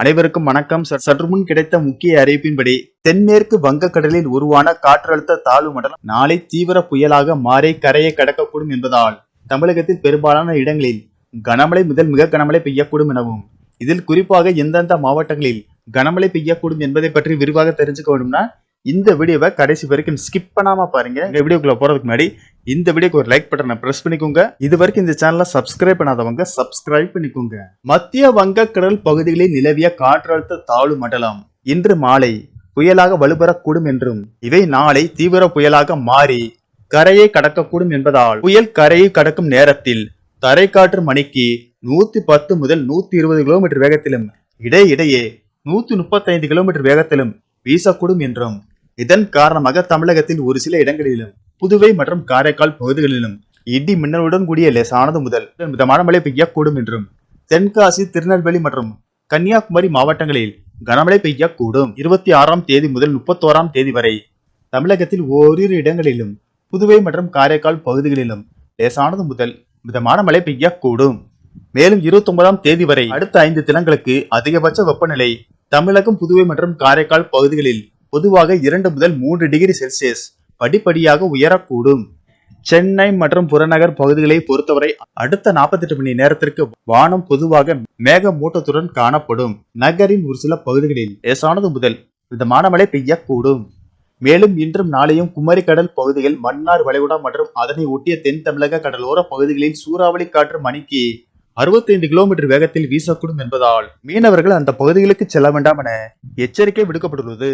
அனைவருக்கும் வணக்கம். சற்று முன் கிடைத்த முக்கிய அறிவிப்பின்படி தென்மேற்கு வங்கக்கடலில் உருவான காற்றழுத்த தாழ்வு மண்டலம் நாளை தீவிர புயலாக மாறி கரையை கடக்கக்கூடும் என்பதால் தமிழகத்தில் பெரும்பாலான இடங்களில் கனமழை முதல் மிக கனமழை பெய்யக்கூடும் எனவும் இதில் குறிப்பாக எந்தெந்த மாவட்டங்களில் கனமழை பெய்யக்கூடும் என்பதை பற்றி விரிவாக தெரிஞ்சுக்க வேண்டும்னா இந்த வீடியோவை கடைசி வரைக்கும் ஸ்கிப் பண்ணாம பாருங்க. இந்த வீடியோக்குள்ள போறதுக்கு முன்னாடி இந்த வீடியோக்கு ஒரு லைக் பட்டனை பிரஸ் பண்ணிக்கோங்க. இது வரைக்கும் இந்த சேனலை சப்ஸ்கிரைப் பண்ணாதவங்க சப்ஸ்கிரைப் பண்ணிக்கோங்க. மத்திய வங்கக்கடல் பகுதிகளில் நிலவிய காற்றழுத்த தாழ்வு மண்டலம் இன்று மாலை புயலாக வலுப்பெறக்கூடும் என்றும் இவை நாளை தீவிர புயலாக மாறி கரையை கடக்கக்கூடும் என்பதால் புயல் கரையை கடக்கும் நேரத்தில் தரைக்காற்று மணிக்கு நூத்தி பத்து முதல் நூத்தி இருபது கிலோமீட்டர் வேகத்திலும் இடையிடையே நூத்தி முப்பத்தைந்து கிலோமீட்டர் வேகத்திலும் வீசக்கூடும் என்றும் இதன் காரணமாக தமிழகத்தில் ஒரு சில இடங்களிலும் புதுவை மற்றும் காரைக்கால் பகுதிகளிலும் இடி மின்னலுடன் கூடிய லேசானது முதல் மிதமான மழை பெய்யக்கூடும் என்றும் தென்காசி திருநெல்வேலி மற்றும் கன்னியாகுமரி மாவட்டங்களில் கனமழை பெய்யக்கூடும். இருபத்தி ஆறாம் தேதி முதல் முப்பத்தோராம் தேதி வரை தமிழகத்தில் ஓரிரு இடங்களிலும் புதுவை மற்றும் காரைக்கால் பகுதிகளிலும் லேசானது முதல் மிதமான மழை பெய்யக்கூடும். மேலும் இருபத்தி ஒன்பதாம் தேதி வரை அடுத்த ஐந்து தினங்களுக்கு அதிகபட்ச வெப்பநிலை தமிழகம் புதுவை மற்றும் காரைக்கால் பகுதிகளில் பொதுவாக இரண்டு முதல் மூன்று டிகிரி செல்சியஸ் படிப்படியாக உயரக்கூடும். சென்னை மற்றும் புறநகர் பகுதிகளை பொறுத்தவரை அடுத்த 48 மணி நேரத்திற்கு வானம் பொதுவாக மேகமூட்டத்துடன் காணப்படும். நகரின் ஒரு சில பகுதிகளில் லேசானது முதல் மிதமான மழை பெய்யக்கூடும். மேலும் இன்றும் நாளையும் குமரி கடல் பகுதிகள் மன்னார் வளைகுடா மற்றும் அதனை ஒட்டிய தென் தமிழக கடலோர பகுதிகளில் சூறாவளி காற்று மணிக்கு 65 கிலோமீட்டர் வேகத்தில் வீசக்கூடும் என்பதால் மீனவர்கள் அந்த பகுதிகளுக்கு செல்ல வேண்டாம் என எச்சரிக்கை விடுக்கப்பட்டுள்ளது.